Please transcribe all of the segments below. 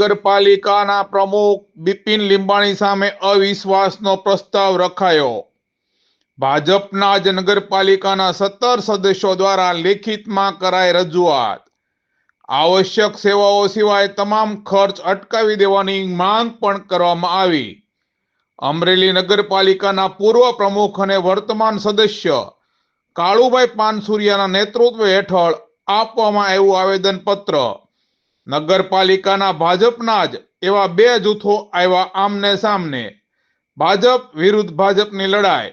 નગરપાલિકાના પ્રમુખ બિપિન લીંબાણી સામે અવિશ્વાસનો પ્રસ્તાવ રખાયો. ભાજપના જ નગરપાલિકાના સત્તર સદસ્યો દ્વારા લેખિતમાં કરાઈ રજૂઆત. આવશ્યક સેવાઓ સિવાય તમામ ખર્ચ અટકાવી દેવાની માંગ પણ કરવામાં આવી. અમરેલી નગરપાલિકાના પૂર્વ પ્રમુખ અને વર્તમાન સદસ્ય કાળુભાઈ પાનસુરિયાના નેતૃત્વ હેઠળ આપવામાં આવ્યું આવેદનપત્ર. નગરપાલિકાના ભાજપના જ એવા બે જૂથો આવ્યા આમને સામને. ભાજપ વિરુદ્ધ ભાજપની લડાઈ.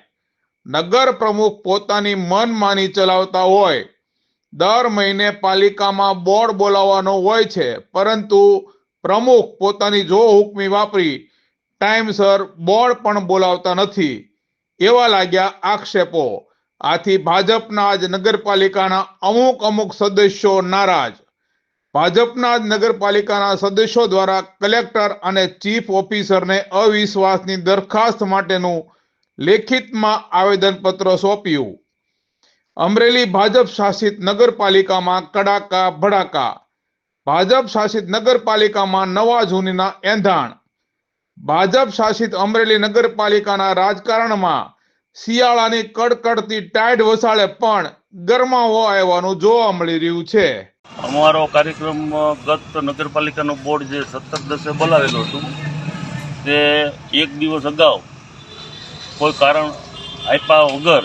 નગર પ્રમુખ પોતાની મનમાની ચલાવતા હોય. દર મહિને પાલિકામાં બોર્ડ બોલાવવાનો હોય છે, પરંતુ પ્રમુખ પોતાની જો હુકમી વાપરી, ટાઈમસર બોર્ડ પણ બોલાવતા નથી. એવા લાગ્યા આક્ષેપો. આથી ભાજપના જ નગરપાલિકાના અમુક અમુક સદસ્યો નારાજ. ભાજપના નગરપાલિકાના સદસ્યો દ્વારા કલેક્ટર અને ચીફ ઓફિસરને અવિશ્વાસની દરખાસ્ત માટેનું લેખિતમાં આવેદનપત્ર સોંપ્યું. અમરેલી ભાજપ શાસિત નગરપાલિકામાં કડાકા ભડાકા. ભાજપ શાસિત નગરપાલિકામાં નવા જૂનીના એંધાણ. ભાજપ શાસિત અમરેલી નગરપાલિકાના રાજકારણમાં શિયાળાની કડકડતી ટાઈડ વસાળે પણ ગરમાવો આવવાનું જોવા મળી રહ્યું છે. અમારો કાર્યક્રમ ગત નગરપાલિકાનો બોર્ડ જે સત્તર દસે બોલાવેલો હતું, તે એક દિવસ અગાઉ કોઈ કારણ આપ્યા વગર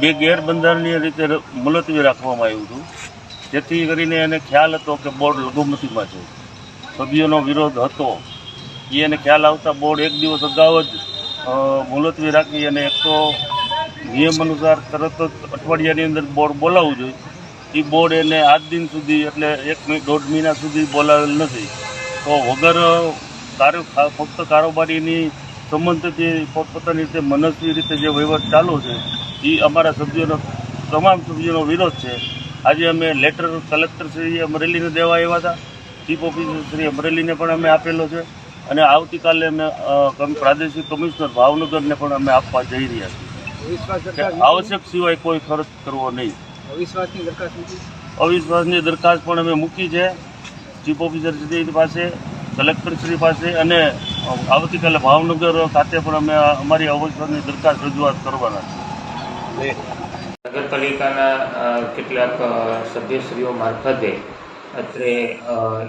બે ગેરબંધારણીય રીતે મુલતવી રાખવામાં આવ્યું હતું. જેથી કરીને એને ખ્યાલ હતો કે બોર્ડ લઘુમતીમાં છે. સભ્યોનો વિરોધ હતો. એ એને ખ્યાલ આવતા બોર્ડ એક દિવસ અગાઉ જ મુલતવી રાખી અને એક તો નિયમ અનુસાર તરત જ અઠવાડિયાની અંદર બોર્ડ બોલાવવું જોઈએ. એ બોર્ડ એને આજ દિન સુધી એટલે એક દોઢ મહિના સુધી બોલાવેલ નથી. તો વગર કાર્ય ફક્ત કારોબારીની સંબંધથી પોતપોતાની રીતે મનસ્વી રીતે જે વહીવટ ચાલુ છે એ અમારા સભ્યોનો તમામ સભ્યોનો વિરોધ છે. આજે અમે લેટર કલેક્ટર શ્રી અમરેલીને દેવા આવ્યા હતા. ચીફ ઓફિસર શ્રી અમરેલીને પણ અમે આપેલો છે. અને આવતીકાલે અમે પ્રાદેશિક કમિશનર ભાવનગરને પણ અમે આપવા જઈ રહ્યા છીએ. આવશ્યક સિવાય કોઈ ખર્ચ કરવો નહીં. અવિશ્વાસની દરખાસ્ત અવિશ્વાસની દરખાસ્ત પણ અમે મૂકી છે. ચીફ ઓફિસર શ્રી પાસે કલેક્ટરશ્રી પાસે અને આવતીકાલે ભાવનગર ખાતે પણ અમે અમારી અવિશ્વાસની દરખાસ્ત રજૂઆત કરવાના છે નગરપાલિકાના કેટલાક સભ્યશ્રીઓ મારફતે અત્રે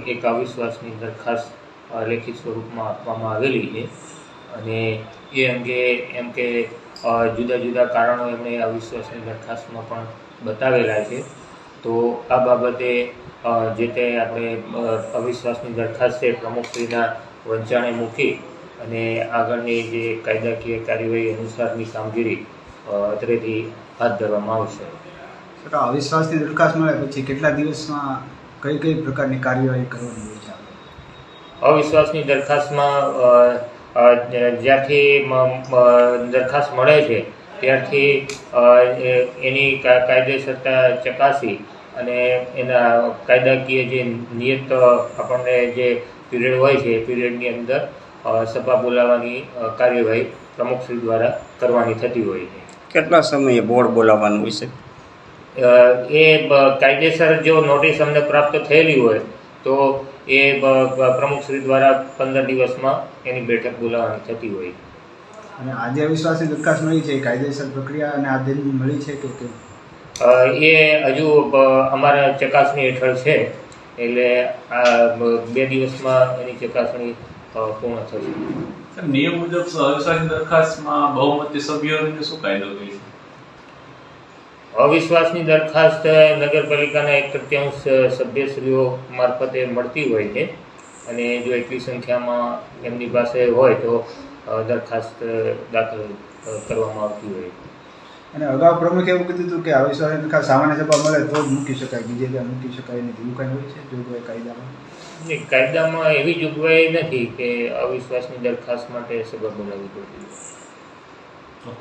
એક અવિશ્વાસની દરખાસ્ત લેખિત સ્વરૂપમાં આપવામાં આવેલી છે. અને એ અંગે એમ કે જુદા જુદા કારણો એમણે અવિશ્વાસની દરખાસ્તમાં પણ બતાવેલા છે. તો આ બાબતે જે તે આપણે અવિશ્વાસની દરખાસ્ત છે પ્રમુખશ્રીના વંચાણે મૂકી અને આગળની જે કાયદાકીય કાર્યવાહી અનુસારની કામગીરી અત્રેથી હાથ ધરવામાં આવશે. તો અવિશ્વાસની દરખાસ્ત મળે પછી કેટલા દિવસમાં કઈ કઈ પ્રકારની કાર્યવાહી કરવાની હોય છે? અવિશ્વાસની દરખાસ્તમાં મ- દરખાસ્ત મળે છે ત્યારથી એ- એની કાયદેસરતા ચકાસી અને એના કાયદાકીય જે નિયત આપણને જે પીરિયડ હોય છે એ પીરિયડની અંદર સભા બોલાવવાની કાર્યવાહી પ્રમુખશ્રી દ્વારા કરવાની થતી હોય છે. કેટલા સમયે બોર્ડ બોલાવવાનું હોય છે? એ કાયદેસર જો નોટિસ અમને પ્રાપ્ત થયેલી હોય તો એ પ્રમુખશ્રી દ્વારા પંદર દિવસમાં એની બેઠક બોલાવવાની થતી હોય અને આજે અવિશ્વાસની દરખાસ્ત મળી છે કાયદેસર પ્રક્રિયા અને આધીન મળી છે કે કેમ? એ હજુ અમારા ચકાસણી હેઠળ છે એટલે આ બે દિવસમાં એની ચકાસણી પૂર્ણ થશે. સર, નિયમ મુજબ અવિશ્વાસની દરખાસ્તમાં બહુમતી સભ્યોને શું કાયદો કહે છે? અવિશ્વાસની દરખાસ્ત નગરપાલિકાના એક તૃતીયાંશ સભ્યશ્રીઓ મારફતે મળતી હોય છે અને જો એટલી સંખ્યામાં એમની પાસે હોય તો દરખાસ્ત દાખલ કરવામાં આવતી હોય. અને અગાઉ પ્રમુખે એવું કીધું હતું કે અવિશ્વાસની દરખાસ્ત સામાન્ય સભા મળે તો જ મૂકી શકાય બીજે ત્યાં મૂકી શકાય નહીં એવું કાંઈ હોય છે? જોગવાઈ કાયદામાં? નહીં, કાયદામાં એવી જોગવાઈ નથી કે અવિશ્વાસની દરખાસ્ત માટે સભા બોલાવવી પડતી હોય.